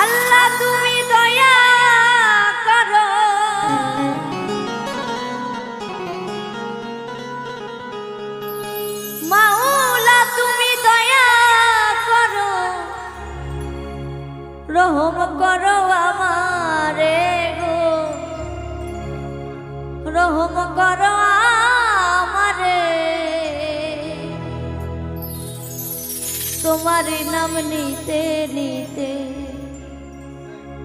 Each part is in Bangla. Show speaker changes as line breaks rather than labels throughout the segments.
আল্লাহ তুমি দয়া করো। মাওলা তুমি দয়া করো। রহম করো আমারে গো। রহম করো আমারে। তোমার নাম নিতে নিতে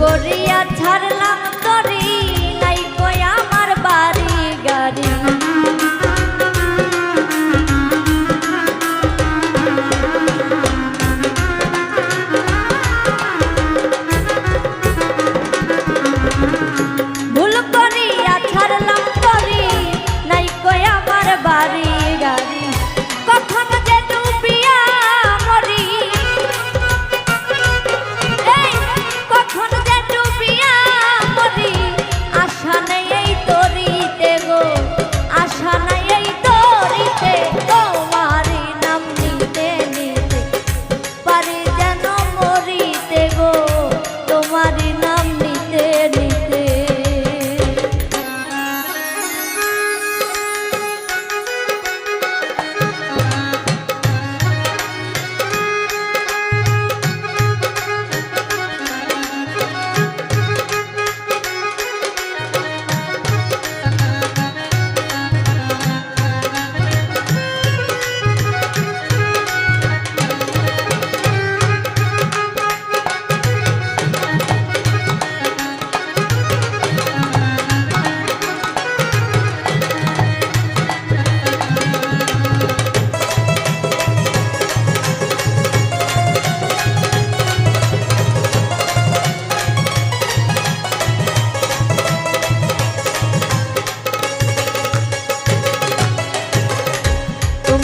করিয়া ছাড়লাম।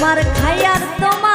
তোমার খায়ার তোমার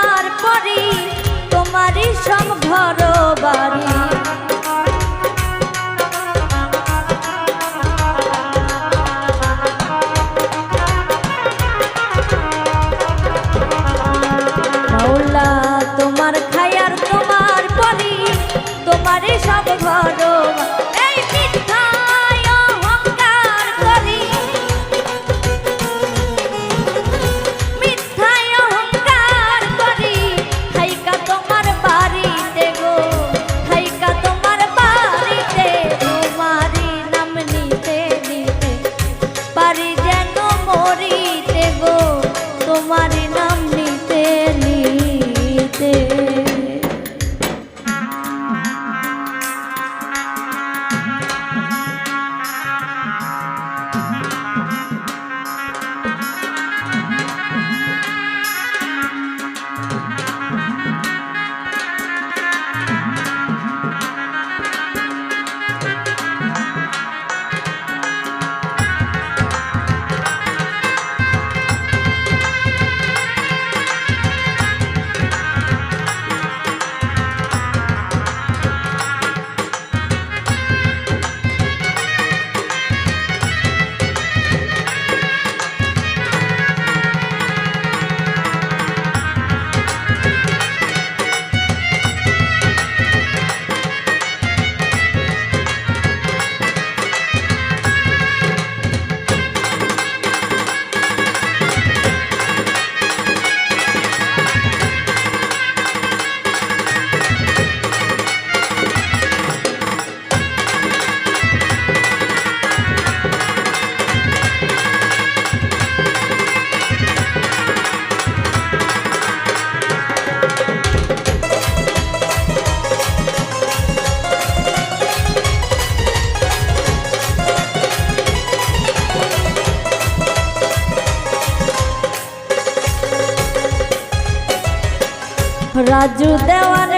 রাজু দেওয়ার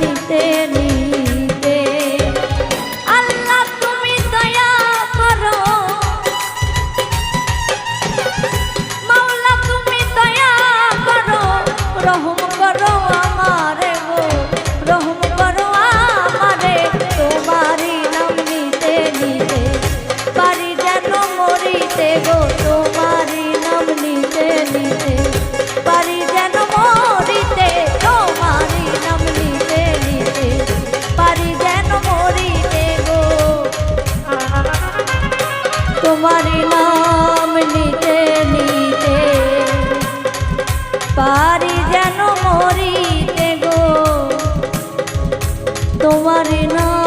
নিতে নিতে পারি যেন মরিতে গো তোমার না